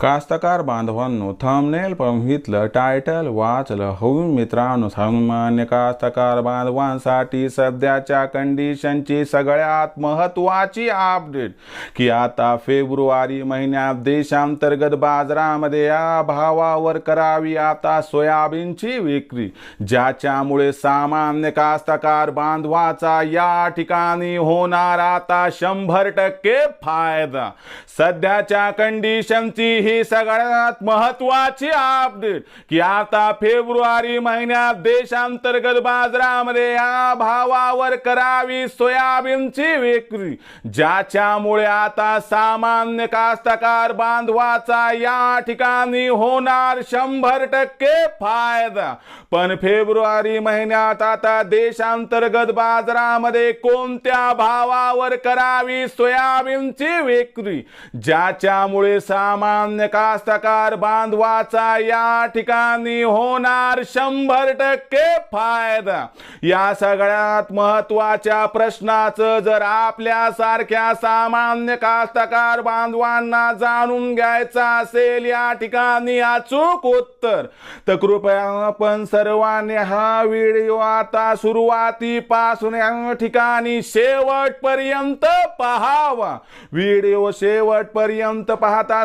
कास्तकार बांधवांनो थंबनेल बघितलं टायटल वाचलं हो मित्रांनो सामान्य कास्तकार बांधवांसाठी सध्याच्या कंडिशनची सगळ्यात महत्त्वाची अपडेट की आता फेब्रुवारी महिन्यात देशांतर्गत बाजारामध्ये या भावावर करावी आता सोयाबीनची विक्री ज्याच्यामुळे सामान्य कास्तकार बांधवाचा या ठिकाणी होणार आता शंभर टक्के फायदा. सध्याच्या कंडिशन कंडिशनची ही सगळ्यात महत्वाची अपडेट की आता फेब्रुवारी महिन्यात देशांतर्गत बाजारामध्ये या भावावर करावी सोयाबीनची विक्री. ज्याच्यामुळे आता सामान्य कास्तकार बांधवाचा या ठिकाणी होणार शंभर टक्के फायदा. पण फेब्रुवारी महिन्यात आता देशांतर्गत बाजारामध्ये कोणत्या भावावर करावी सोयाबीनची विक्री? ज्याच्यामुळे सामान्य कास्तकार बांधवाचा या ठिकाणी होणार शंभर टक्के फायदा. या सगळ्यात महत्त्वाच्या प्रश्नाचं जर आपल्या सारख्या सामान्य कास्तकार बांधवांना जाणून घ्यायचं असेल या ठिकाणी अचूक उत्तर. तर कृपया आपण सर्वांनी हा व्हिडिओ आता सुरुवातीपासून या ठिकाणी शेवटपर्यंत पहावा. व्हिडिओ शेवटपर्यंत पाहता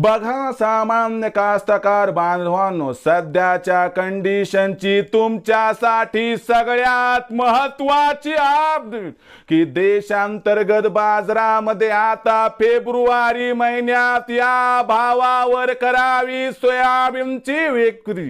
बघा सामान्य कास्तकार बांधवांनो सध्याच्या कंडिशनची तुमच्यासाठी सगळ्यात महत्वाची अपडेट की देशांतर्गत बाजारामध्ये आता फेब्रुवारी महिन्यात या भावावर करावी सोयाबीनची विक्री.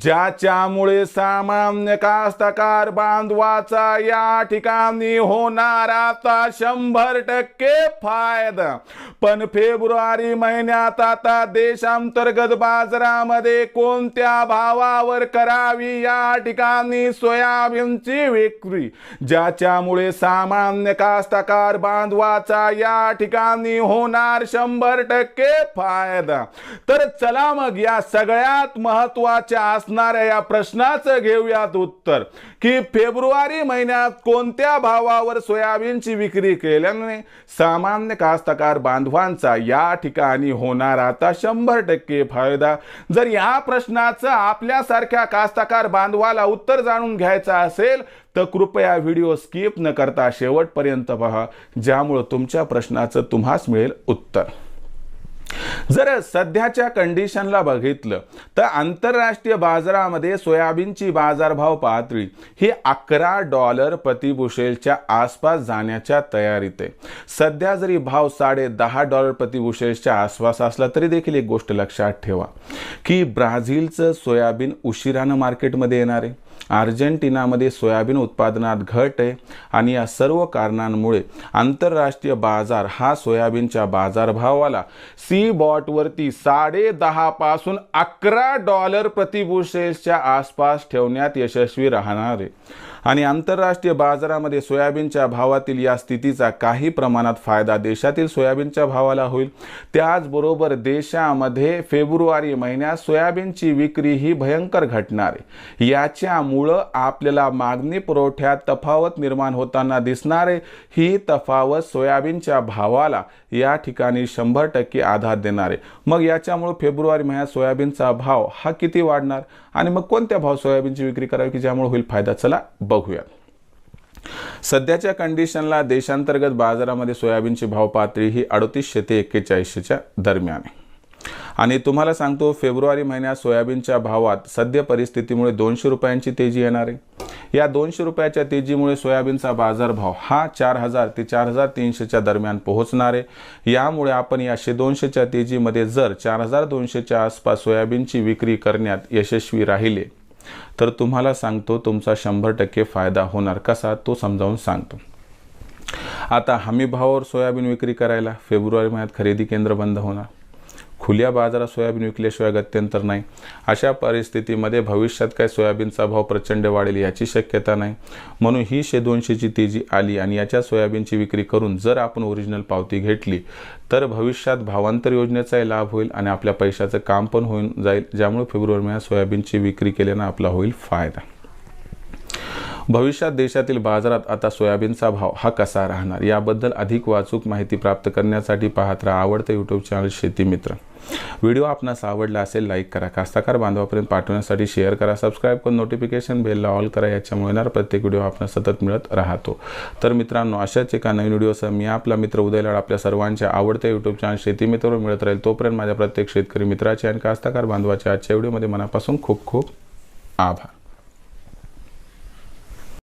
ज्याच्यामुळे सामान्य कास्तकार बांधवाचा या ठिकाणी होणार आता शंभर टक्के फायदा. पण फेब्रुवारी महिन्यात आता देशांतर्गत बाजारामध्ये कोणत्या भावावर करावी या ठिकाणी सोयाबीनची विक्री? ज्याच्यामुळे सामान्य कास्तकार बांधवाचा या ठिकाणी होणार शंभर टक्के फायदा. तर चला मग या सगळ्यात महत्त्वाच्या असणाऱ्या या प्रश्नाचं घेऊयात उत्तर. की फेब्रुवारी महिन्यात कोणत्या भावावर सोयाबीनची विक्री केल्याने सामान्य कास्तकार बांधवांचा या ठिकाणी होणार आता शंभर टक्के फायदा. जर या प्रश्नाचं आपल्यासारख्या कास्तकार बांधवाला उत्तर जाणून घ्यायचं असेल तर कृपया व्हिडिओ स्किप न करता शेवटपर्यंत पहा ज्यामुळं तुमच्या प्रश्नाचं तुम्हास मिळेल उत्तर. जर सध्याच्या कंडिशनला बघितलं तर आंतरराष्ट्रीय बाजारामध्ये सोयाबीनची बाजारभाव पातळी ही अकरा डॉलर प्रतिबुशेलच्या आसपास जाण्याच्या तयारीत आहे. सध्या जरी भाव साडे दहा डॉलर प्रतिबुशेलच्या आसपास असला तरी देखील एक गोष्ट लक्षात ठेवा की ब्राझीलचं सोयाबीन उशिरानं मार्केटमध्ये येणार आहे. अर्जेंटिनामध्ये सोयाबीन उत्पादनात घट आहे आणि या सर्व कारणांमुळे आंतरराष्ट्रीय बाजार हा सोयाबीनच्या बाजारभावाला सी बॉटवरती साडे दहा पासून अकरा डॉलर प्रतिबुशेल्सच्या आसपास ठेवण्यात यशस्वी राहणार आहे. आणि आंतरराष्ट्रीय बाजारामध्ये सोयाबीनच्या भावातील या स्थितीचा काही प्रमाणात फायदा देशातील सोयाबीनच्या भावाला होईल. त्याचबरोबर देशामध्ये फेब्रुवारी महिन्यात सोयाबीनची विक्री ही भयंकर घटणार आहे. याच्या आपल्याला मागणी पुरवठ्यात तफावत निर्माण होताना दिसणार आहे ही तफावत सोयाबीनच्या भावाला या ठिकाणी शंभर टक्के आधार देणार. आहे मग याच्यामुळं फेब्रुवारी महिन्यात सोयाबीनचा भाव हा किती वाढणार? आणि मग कोणत्या भाव सोयाबीनची विक्री करावी की ज्यामुळे होईल फायदा? चला बघूयात. सध्याच्या कंडिशनला देशांतर्गत बाजारामध्ये सोयाबीनची भाव पातळी ही अडतीसशे ते एक्केचाळीसशेच्या दरम्यान आहे. आणि तुम्हाला सांगतो फेब्रुवारी महिन्यात सोयाबीनच्या भावात सद्य परिस्थितीमुळे दोनशे रुपयांची तेजी येणार आहे. या दोनशे रुपयाच्या तेजीमुळे सोयाबीनचा बाजारभाव हा चार हजार ते चार हजार तीनशेच्या दरम्यान पोहोचणार आहे. यामुळे आपण याशे दोनशेच्या तेजीमध्ये जर चार हजार दोनशेच्या आसपास सोयाबीनची विक्री करण्यात यशस्वी राहिले तर तुम्हाला सांगतो तुमचा शंभर टक्के फायदा होणार कसा तो समजावून सांगतो. आता हमी भावावर सोयाबीन विक्री करायला फेब्रुवारी महिन्यात खरेदी केंद्र बंद होणार. खुल्या बाजारात सोयाबीन विकल्याशिवाय गत्यंतर नाही. अशा परिस्थितीमध्ये भविष्यात काय सोयाबीनचा भाव प्रचंड वाढेल याची शक्यता नाही. म्हणून ही शे दोनशेची तेजी आली आणि याच्या सोयाबीनची विक्री करून जर आपण ओरिजिनल पावती घेतली तर भविष्यात भावांतर योजनेचाही लाभ होईल आणि आपल्या पैशाचं काम पण होऊन जाईल. ज्यामुळे फेब्रुवारी महिन्यात सोयाबीनची विक्री केल्यानं आपला होईल फायदा. भविष्यात देशातील बाजारात आता सोयाबीनचा भाव हा कसा राहणार? याबद्दल अधिक वाचूक माहिती प्राप्त करण्यासाठी पाहत राहा आवडतं यूट्यूब चॅनल शेती मित्र. व्हिडिओ आपणास आवडला असेल लाईक करा. कास्ताकार बांधवापर्यंत पाठवण्यासाठी शेअर करा. सबस्क्राईब करून नोटिफिकेशन बेलला ऑल करा. याच्यामुळे येणार प्रत्येक व्हिडिओ आपणास सतत मिळत राहतो. तर मित्रांनो अशाच एका नवीन व्हिडिओसह मी आपला मित्र उदयलाड आपल्या सर्वांच्या आवडत्या यूट्यूब चॅनल शेती मित्रवर मिळत राहील. तोपर्यंत माझ्या प्रत्येक शेतकरी मित्राचे आणि कास्ताकार बांधवाच्या आजच्या व्हिडिओमध्ये मनापासून खूप खूप आभार.